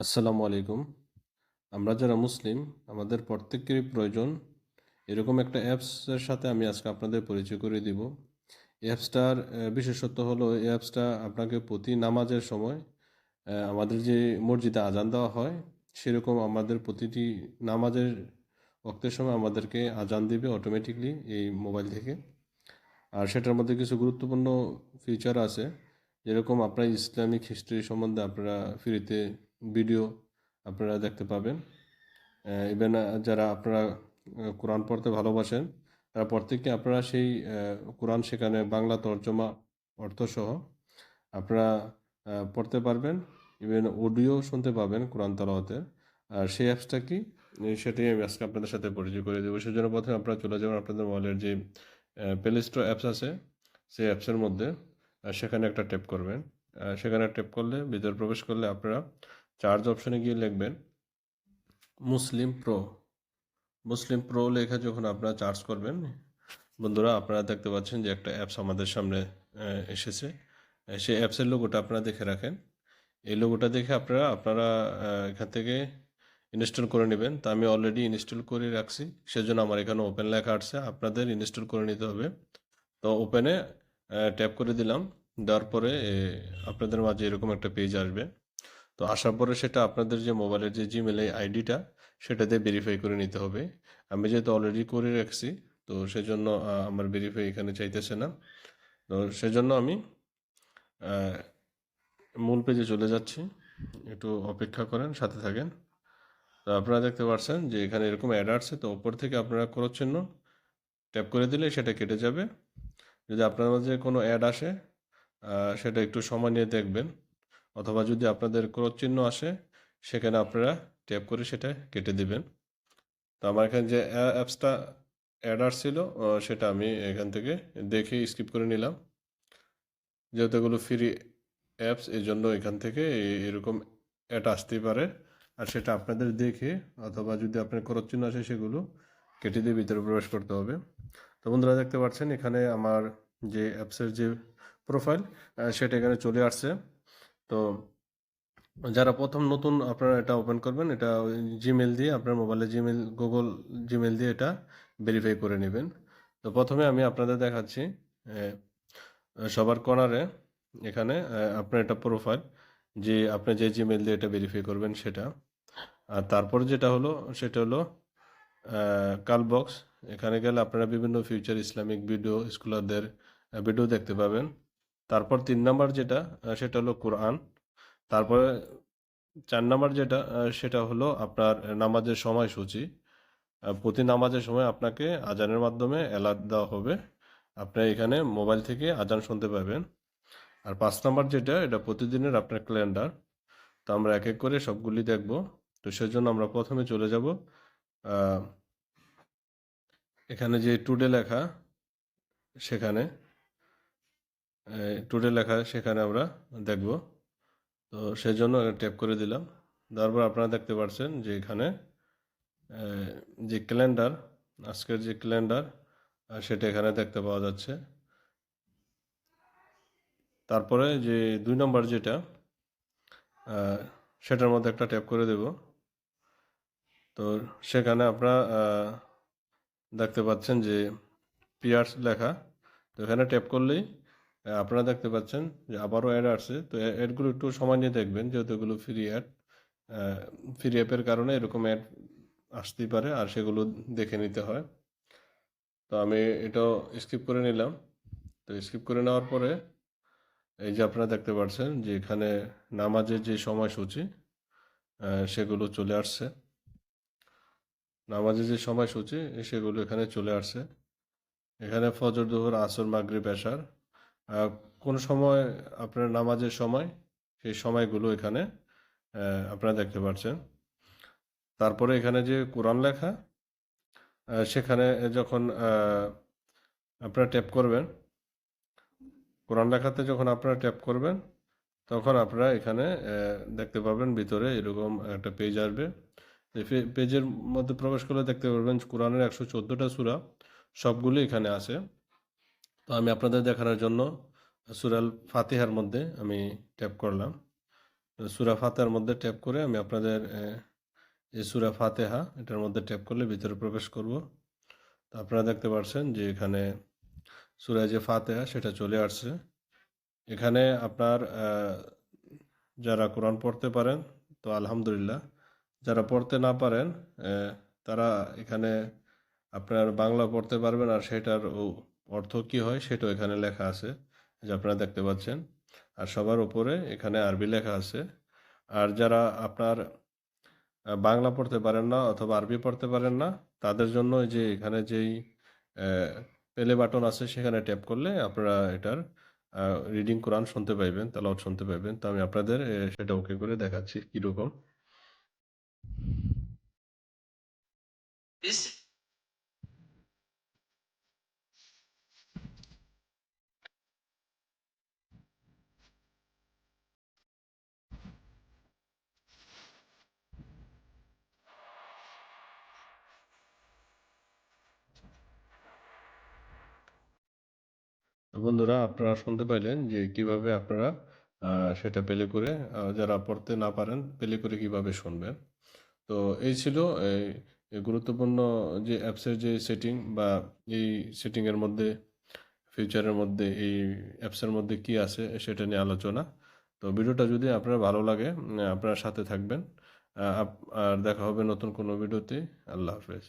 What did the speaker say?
আসসালামু আলাইকুম। আমরা যারা মুসলিম, আমাদের প্রত্যেকেরই প্রয়োজন এরকম একটা অ্যাপসের সাথে আমি আজকে আপনাদের পরিচয় করে দিব। অ্যাপসটার বিশেষত্ব হলো এই অ্যাপসটা আপনাকে প্রতি নামাজের সময় আমাদের যে মসজিদে আজান দেওয়া হয়, সেরকম আমাদের প্রতিটি নামাজের ওক্তের সময় আমাদেরকে আজান দিবে অটোমেটিকলি এই মোবাইল থেকে। আর সেটার মধ্যে কিছু গুরুত্বপূর্ণ ফিচার আছে, যেরকম আপনার ইসলামিক হিস্ট্রি সম্বন্ধে আপনারা ফ্রিতে ভিডিও আপনারা দেখতে পাবেন। ইভেন যারা আপনারা কোরআন পড়তে ভালোবাসেন, তারা প্রত্যেককে আপনারা সেই কোরআন সেখানে বাংলা তর্জমা অর্থসহ আপনারা পড়তে পারবেন। ইভেন অডিও শুনতে পাবেন কোরআন তালাওয়াতের। আর সেই অ্যাপসটা কি? সেটাই আমি আজকে আপনাদের সাথে পরিচয় করে দেবো। সেজন্য প্রথমে আপনারা চলে যাবেন আপনাদের মোবাইলের যে প্লে স্টোর অ্যাপস আছে, সেই অ্যাপসের মধ্যে সেখানে একটা ট্যাপ করবেন। সেখানে ট্যাপ করলে, ভিতরে প্রবেশ করলে আপনারা চার্জ অপশনে গিয়ে লিখবেন মুসলিম প্রো। মুসলিম প্রো লেখা যখন আপনারা চার্জ করবেন, বন্ধুরা আপনারা দেখতে পাচ্ছেন যে একটা অ্যাপস আমাদের সামনে এসেছে। সেই অ্যাপসের লোগোটা আপনারা দেখে রাখেন। এই লোগোটা দেখে আপনারা আপনারা এখান থেকে ইনস্টল করে নেবেন। তা আমি অলরেডি ইনস্টল করে রাখছি, সেজন্য আমার এখানে ওপেন লেখা আসছে আপনাদের ইনস্টল করে নিতে হবে। তো ওপেনে ট্যাপ করে দিলাম, দেওয়ার পরে আপনাদের মাঝে এরকম একটা পেজ আসবে। তো আসার পরে সেটা আপনাদের যে মোবাইলের যে জিমেল আইডিটা সেটা দিয়ে ভেরিফাই করে নিতে হবে। আমি যেহেতু অলরেডি করে রাখছি, তো সেজন্য আমার ভেরিফাই এখানে চাইতেছে না। তো সেজন্য আমি মূল পেজে চলে যাচ্ছি। একটু অপেক্ষা করেন, সাথে থাকেন। তো আপনারা দেখতে পাচ্ছেন যে এখানে এরকম অ্যাড আসছে তো ওপর থেকে আপনারা ক্রস চিহ্ন ট্যাপ করে দিলে সেটা কেটে যাবে। যদি আপনার মাঝে কোনো অ্যাড আসে সেটা একটু সময় নিয়ে দেখবেন। অথবা যদি আপনাদের ক্রস চিহ্ন আসে সেখানে আপনারা ট্যাপ করে সেটা কেটে দিবেন। তো আমার এখানে যে অ্যাপসটা অ্যাড আসছিল আহ, সেটা আমি এখান থেকে দেখে স্কিপ করে নিলাম। যেহেতু এগুলো ফ্রি অ্যাপস এই জন্য এখান থেকে এরকম অ্যাড আসতেই পারে। আর সেটা আপনাদের দেখে অথবা যদি আপনার খরচ চিহ্ন আসে সেগুলো কেটে দিয়ে ভিতরে প্রবেশ করতে হবে। তো বন্ধুরা দেখতে পাচ্ছেন এখানে আমার যে অ্যাপসের যে প্রোফাইল সেটা এখানে চলে আসছে। তো যারা প্রথম নতুন আপনারা এটা ওপেন করবেন, এটা জিমেল দিয়ে, আপনার মোবাইলে জিমেল গুগল জিমেল দিয়ে এটা ভেরিফাই করে নেবেন। তো প্রথমে আমি আপনাদের দেখাচ্ছি সবার কর্নারে এখানে আপনার এটা প্রোফাইল যে আপনি যে জিমেল দিয়ে এটা ভেরিফাই করবেন সেটা। আর তারপর যেটা হলো, সেটা হলো কাল বক্স এখানে গেলে আপনারা বিভিন্ন ফিউচার ইসলামিক ভিডিও স্কলারদের ভিডিও দেখতে পাবেন। তারপর তিন নাম্বার যেটা সেটা হলো কোরআন। তারপরে চার নাম্বার যেটা সেটা হলো আপনার নামাজের সময়সূচি। প্রতি নামাজের সময় আপনাকে আজানের মাধ্যমে অ্যালার্ট দেওয়া হবে। আপনি এখানে মোবাইল থেকে আজান শুনতে পাবেন। আর পাঁচ নাম্বার যেটা, এটা প্রতিদিনের আপনার ক্যালেন্ডার তো আমরা এক এক করে সবগুলি দেখব। তো সেজন্য আমরা প্রথমে চলে যাব। এখানে যে টুডে লেখা, সেখানে টুডে লেখা সেখানে আমরা দেখব। তো সেজন্য ট্যাপ করে দিলাম। তারপর আপনারা দেখতে পাচ্ছেন যে এখানে যে ক্যালেন্ডার আজকের যে ক্যালেন্ডার সেটা এখানে দেখতে পাওয়া যাচ্ছে। তারপরে যে দুই নম্বর যেটা সেটার মধ্যে একটা ট্যাপ করে দেব। তো সেখানে আপনারা দেখতে পাচ্ছেন যে পিয়ার্স লেখা। তো এখানে ট্যাপ করলেই আপনারা দেখতে পাচ্ছেন যে আবারও অ্যাড আসছে। তো অ্যাডগুলো একটু সময় নিয়ে দেখবেন যেহেতু এগুলো ফ্রি অ্যাড ফ্রি অ্যাপের কারণে এরকম অ্যাড আসতেই পারে আর সেগুলো দেখে নিতে হয়। তো আমি এটাও স্কিপ করে নিলাম। তো স্কিপ করে নেওয়ার পরে এই যে আপনারা দেখতে পাচ্ছেন যে এখানে নামাজের যে সময়সূচি সেগুলো চলে আসছে। নামাজের যে সময়সূচি সেগুলো এখানে চলে আসছে। এখানে ফজর দুপুর আসর মাগরিব এশার আহ, কোন সময় আপনার নামাজের সময়, সেই সময়গুলো এখানে আপনারা দেখতে পাচ্ছেন তারপরে এখানে যে কোরআন লেখা সেখানে যখন আপনারা ট্যাপ করবেন, কোরআন লেখাতে যখন আপনারা ট্যাপ করবেন, তখন আপনারা এখানে দেখতে পাবেন ভিতরে এরকম একটা পেজ আসবে। পেজের মধ্যে প্রবেশ করলে দেখতে পারবেন কোরআনের একশো চোদ্দোটা সূরা সবগুলো এখানে আছে। তো আমি আপনাদের দেখানোর জন্য সুরাল ফাতিহার মধ্যে আমি ট্যাপ করলাম। সুরা ফাতেহার মধ্যে ট্যাপ করে আমি আপনাদের এই সুরা ফাতেহা এটার মধ্যে ট্যাপ করলে ভিতরে প্রবেশ করব। তো আপনারা দেখতে পাচ্ছেন যে এখানে সুরা যে ফাতেহা সেটা চলে আসছে। এখানে আপনার যারা কোরআন পড়তে পারেন, তো আলহামদুলিল্লাহ, যারা পড়তে না পারেন তারা এখানে আপনার বাংলা পড়তে পারবেন আর সেটার অর্থ কি হয় সেটাও এখানে লেখা আছে যে আপনারা দেখতে পাচ্ছেন। আর সবার উপরে এখানে আরবি লেখা আছে। আর যারা আপনার বাংলা পড়তে পারেন না অথবা আরবি পড়তে পারেন না, তাদের জন্য যে এখানে যেই পেলে বাটন আছে সেখানে ট্যাপ করলে আপনারা এটার রিডিং কোরআন শুনতে পাইবেন, তেলাওয়াত শুনতে পাইবেন। তো আমি আপনাদের সেটা ওকে করে দেখাচ্ছি কীরকম। বন্ধুরা, আপনারা শুনতে পাইলেন যে কীভাবে আপনারা সেটা পেলে করে যারা পড়তে না পারেন পেলে করে কীভাবে শুনবেন। তো এই ছিল এই গুরুত্বপূর্ণ যে অ্যাপসের যে সেটিং বা এই সেটিংয়ের মধ্যে ফিউচারের মধ্যে, এই অ্যাপসের মধ্যে কি আছে, সেটা নিয়ে আলোচনা। তো ভিডিওটা যদি আপনার ভালো লাগে, আপনার সাথে থাকবেন। আর দেখা হবে নতুন কোনো ভিডিওতে। আল্লাহ হাফেজ।